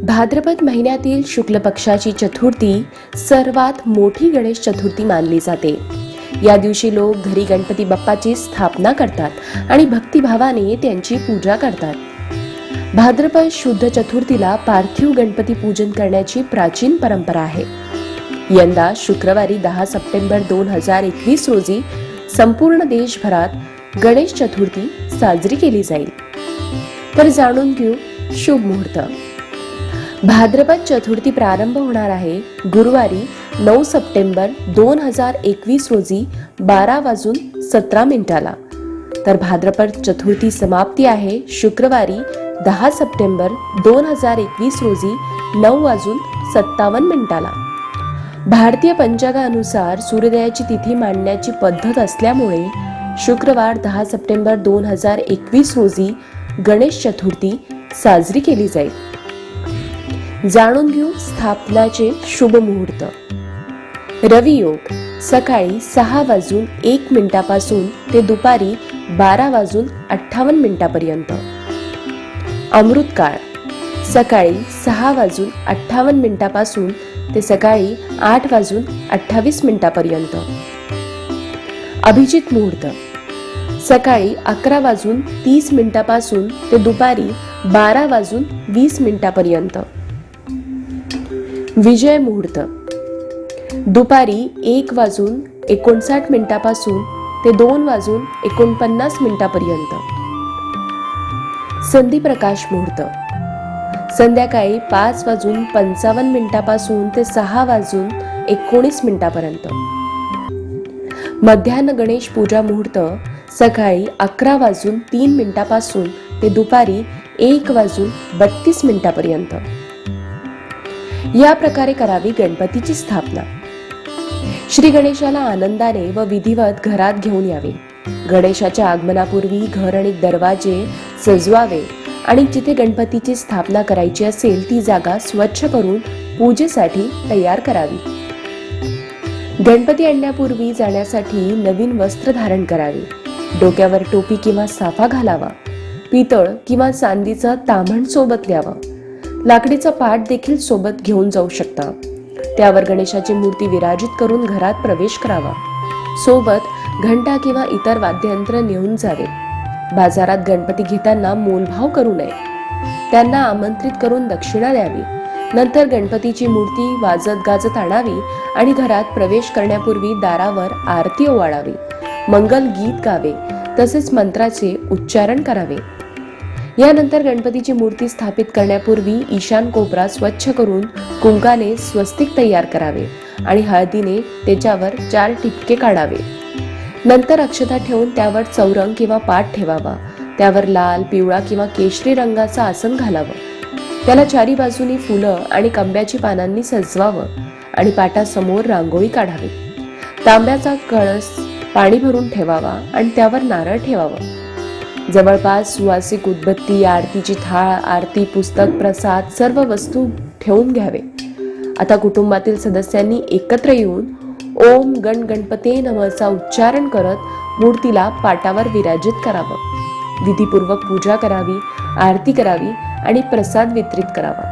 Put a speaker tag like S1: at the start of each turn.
S1: भाद्रपद महिन्यातील शुक्ल पक्षाची चतुर्थी सर्वात मोठी गणेश चतुर्थी मानली जाते. या दिवशी लोक घरी गणपती बाप्पाची स्थापना करतात आणि भक्तिभावाने त्यांची पूजा करतात. भाद्रपद शुद्ध चतुर्थीला पार्थिव गणपती पूजन करण्याची प्राचीन परंपरा आहे. यंदा शुक्रवारी दहा सप्टेंबर दोन हजार एकवीस रोजी संपूर्ण देशभरात गणेश चतुर्थी साजरी केली जाईल. तर जाणून घेऊ शुभ मुहूर्त. भाद्रपद चतुर्थी प्रारंभ होणार आहे. गुरुवारी नऊ सप्टेंबर दोन हजार एकवीस रोजी बारा वाजून सतरा मिनिटाला. तर भाद्रपद चतुर्थी समाप्ती आहे. शुक्रवारी दहा सप्टेंबर दोन हजार एकवीस रोजी नऊ वाजून सत्तावन्न मिनिटाला. भारतीय पंचांगानुसार सूर्योदयाची तिथी मांडण्याची पद्धत असल्यामुळे शुक्रवार दहा सप्टेंबर दोन हजार एकवीस रोजी गणेश चतुर्थी साजरी केली जाईल. जाणून घेऊ स्थापनाचे शुभ मुहूर्त. रवियोग सकाळी सहा वाजून एक मिनिटापासून ते दुपारी बारा वाजून अठ्ठावन्न मिनिटापर्यंत. अमृतकाळ सकाळी सहा वाजून अठ्ठावन्न मिनिटापासून ते सकाळी आठ वाजून अठ्ठावीस मिनिटापर्यंत. अभिजित मुहूर्त सकाळी अकरा वाजून तीस मिनिटापासून ते दुपारी बारा वाजून वीस मिनिटापर्यंत. विजय मुहूर्त. दुपारी एक वाजून एकोणसाठ मिनिटापासून ते दोन वाजून एकोणपन्नास मिनिटापर्यंत. संधी प्रकाश मुहूर्त. संध्याकाळी पाच वाजून पंचावन्न मिनिटापासून ते सहा वाजून एकोणीस मिनिटापर्यंत. मध्यान्ह गणेश पूजा मुहूर्त सकाळी अकरा वाजून तीन मिनिटापासून ते दुपारी एक वाजून बत्तीस मिनिटापर्यंत. या प्रकारे करावी गणपतीची स्थापना. श्री गणेशाला आनंदाने व विधिवत घरात घेऊन यावे. गणेशाच्या आगमनापूर्वी घर आणि दरवाजे सजवावे आणि जिथे गणपतीची स्थापना करायची असेल ती जागा स्वच्छ करून पूजेसाठी तयार करावी. गणपती आणण्यापूर्वी जाण्यासाठी नवीन वस्त्र धारण करावे. डोक्यावर टोपी किंवा साफा घालावा. पितळ किंवा चांदीचं ताम्हण सोबत ल्यावं. लाकडीचा पाट देखील सोबत घेऊन जाऊ शकता. त्यावर गणेशाची मूर्ती विराजित करून घरात प्रवेश करावा. सोबत घंटा किंवा इतर वाद्ययंत्र नेऊन जावे. बाजारात गणपती घेताना मोलभाव करू नये. त्यांना आमंत्रित करून दक्षिणा द्यावी. नंतर गणपतीची मूर्ती वाजत गाजत आणावी आणि घरात प्रवेश करण्यापूर्वी दारावर आरती ओवाळावी. मंगल गीत गावे. तसेच मंत्राचे उच्चारण करावे. यानंतर गणपतीची मूर्ती स्थापित करण्यापूर्वी ईशान कोपरा स्वच्छ करून कुंकाने स्वस्तिक तयार करावे आणि हळदीने त्याच्यावर चार टिपके काढावे. नंतर अक्षता ठेवून त्यावर चौरंग किंवा पाट ठेवावा. त्यावर लाल पिवळा किंवा केशरी रंगाचं आसन घालावं. त्याला चारी बाजूनी फुलं आणि कंब्याची पानांनी सजवावं आणि पाटासमोर रांगोळी काढावी. तांब्याचा कळस पाणी भरून ठेवावा आणि त्यावर नारळ ठेवावं. जवळपास सुवासिक उदबत्ती आरतीची थाळ आरती पुस्तक प्रसाद सर्व वस्तू ठेवून घ्यावे. आता कुटुंबातील सदस्यांनी एकत्र येऊन ओम गण गणपते नमचा उच्चारण करत मूर्तीला पाटावर विराजित करावं. विधीपूर्वक पूजा करावी आरती करावी आणि प्रसाद वितरित करावा.